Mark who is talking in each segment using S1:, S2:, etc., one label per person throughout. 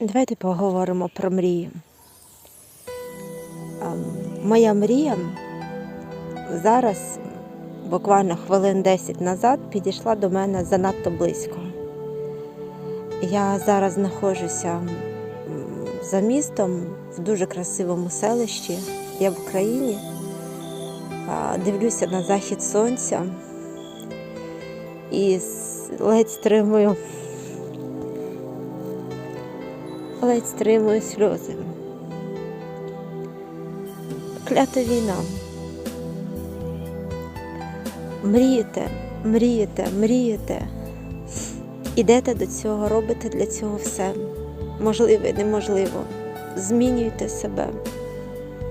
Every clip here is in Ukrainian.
S1: Давайте поговоримо про мрію. Ем, Моя мрія зараз, буквально хвилин 10 назад, підійшла до мене занадто близько. Я зараз знаходжуся за містом в дуже красивому селищі. Я в Україні. Дивлюся на захід сонця і ледь стримую ледь стримую сльози. Клята війна. Мрієте, мрієте, мрієте. Ідете до цього, робите для цього все. Можливо і неможливо. Змінюєте себе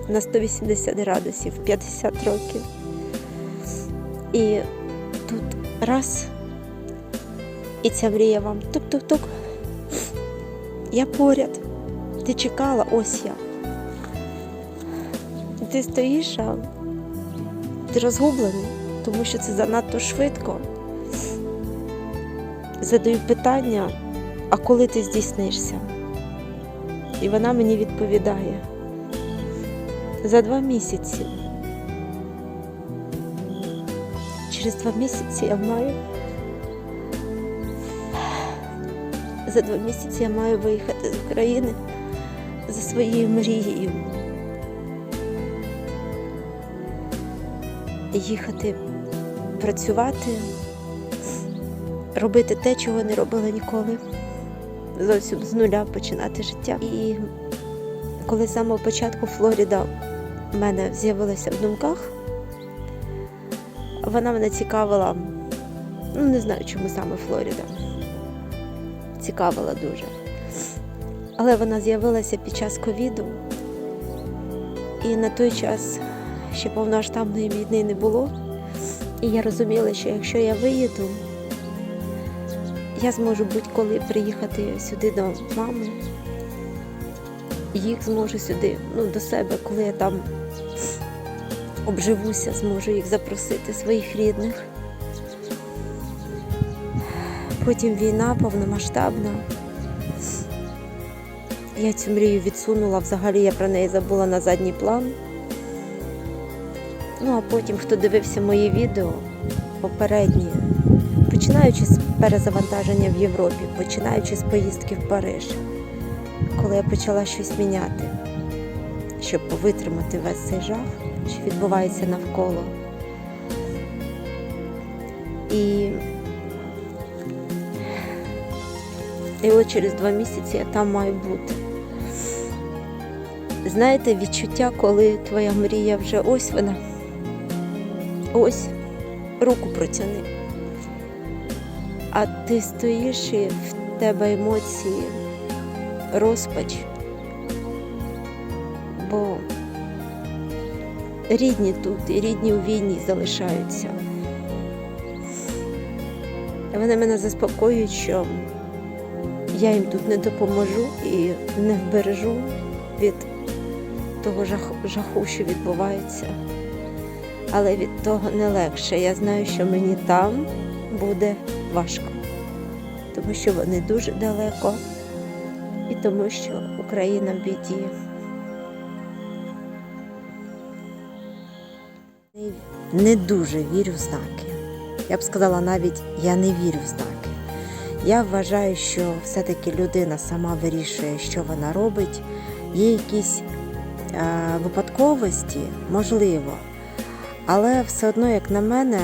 S1: на 180 градусів, 50 років. І тут раз. І ця мрія вам тук-тук-тук. Я поряд. Ти чекала, ось я. Ти стоїш, а ти розгублений, тому що це занадто швидко. Задаю питання, а коли ти здійснишся? І вона мені відповідає за два місяці. Через два місяці я маю за два місяці я маю виїхати з України за своєю мрією. Їхати працювати, робити те, чого не робила ніколи. Зовсім з нуля починати життя. І коли з самого початку Флоріда в мене з'явилася в думках, вона мене цікавила, ну не знаю, чому саме Флоріда цікавила дуже. Але вона з'явилася під час ковіду, і на той час ще повноштабної війни не було. І я розуміла, що якщо я виїду, я зможу будь-коли приїхати сюди до мами. Їх зможу сюди, ну, до себе, коли я там обживуся, зможу їх запросити, своїх рідних. Потім війна повномасштабна. Я цю мрію відсунула, взагалі я про неї забула на задній план. Ну а потім, хто дивився мої відео попередні, починаючи з перезавантаження в Європі, починаючи з поїздки в Париж, коли я почала щось міняти, щоб витримати весь цей жах, що відбувається навколо. І І от через два місяці я там маю бути. Знаєте, відчуття, коли твоя мрія вже ось вона. Ось, руку протяни. А ти стоїш і в тебе емоції, розпач. Бо рідні тут і рідні у війні залишаються. Вони мене заспокоюють, що я їм тут не допоможу і не вбережу від того жаху, що відбувається. Але від того не легше. Я знаю, що мені там буде важко, тому що вони дуже далеко і тому, що Україна в біді. Не дуже вірю в знаки. Я б сказала навіть, я не вірю в знаки. Я вважаю, що все-таки людина сама вирішує, що вона робить. Є якісь е, випадковості, можливо. Але все одно, як на мене,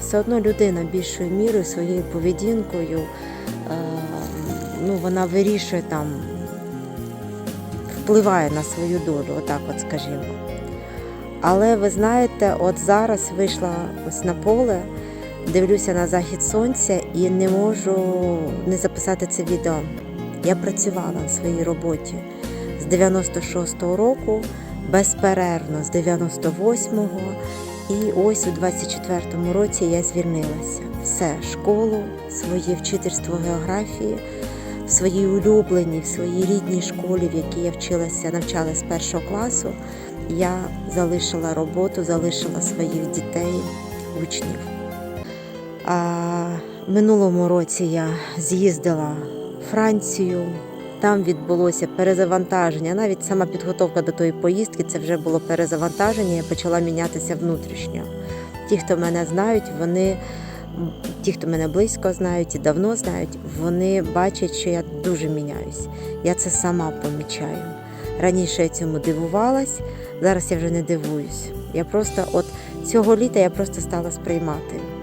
S1: все одно людина більшою мірою своєю поведінкою, е, ну, вона вирішує там, впливає на свою долю, отак от скажімо. Але ви знаєте, от зараз вийшла ось на поле дивлюся на захід сонця і не можу не записати це відео. Я працювала в своїй роботі з 96-го року, безперервно з 98-го. І ось у 24-му році я звільнилася. Все, школу, своє вчительство географії, в своїй улюбленій, в своїй рідній школі, в якій я вчилася, навчалася з першого класу, я залишила роботу, залишила своїх дітей, учнів. Минулому році я з'їздила Францію, Там відбулося перезавантаження. Навіть сама підготовка до тої поїздки це вже було перезавантаження. Я почала мінятися внутрішньо. Ті, хто мене знають, вони ті, хто мене близько знають і давно знають, вони бачать, що я дуже міняюсь. Я це сама помічаю. Раніше я цьому дивувалась, зараз я вже не дивуюсь. Я просто от цього літа я просто стала сприймати.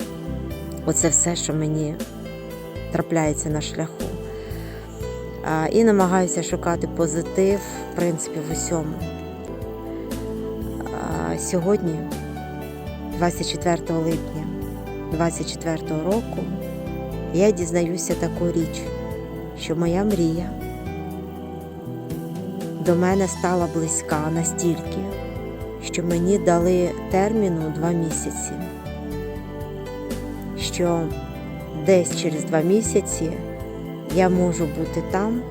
S1: Оце все, що мені трапляється на шляху. І намагаюся шукати позитив, в принципі, в усьому. Сьогодні, 24 липня 24 року, я дізнаюся таку річ, що моя мрія до мене стала близька настільки, що мені дали терміну два місяці, що десь через два місяці я можу бути там,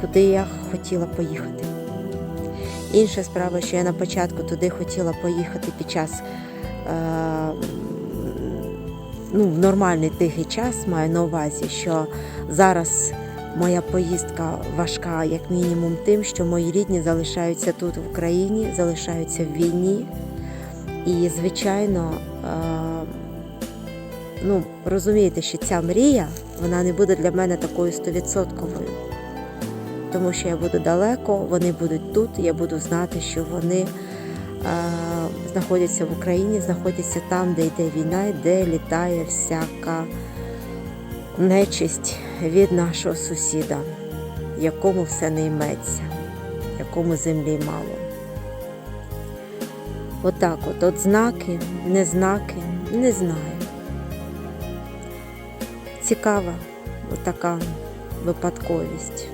S1: куди я хотіла поїхати. Інша справа, що я на початку туди хотіла поїхати під час е, ну, в нормальний тихий час, маю на увазі, що зараз моя поїздка важка, як мінімум, тим, що мої рідні залишаються тут в Україні, залишаються в війні. І, звичайно, е, ну, розумієте, що ця мрія вона не буде для мене такою стовідсотковою. Тому що я буду далеко, вони будуть тут, я буду знати, що вони е, знаходяться в Україні, знаходяться там, де йде війна, де літає всяка нечисть від нашого сусіда, якому все не йметься, якому землі мало. Отак от, от знаки, не знаки, не знаю. Цікава така випадковість.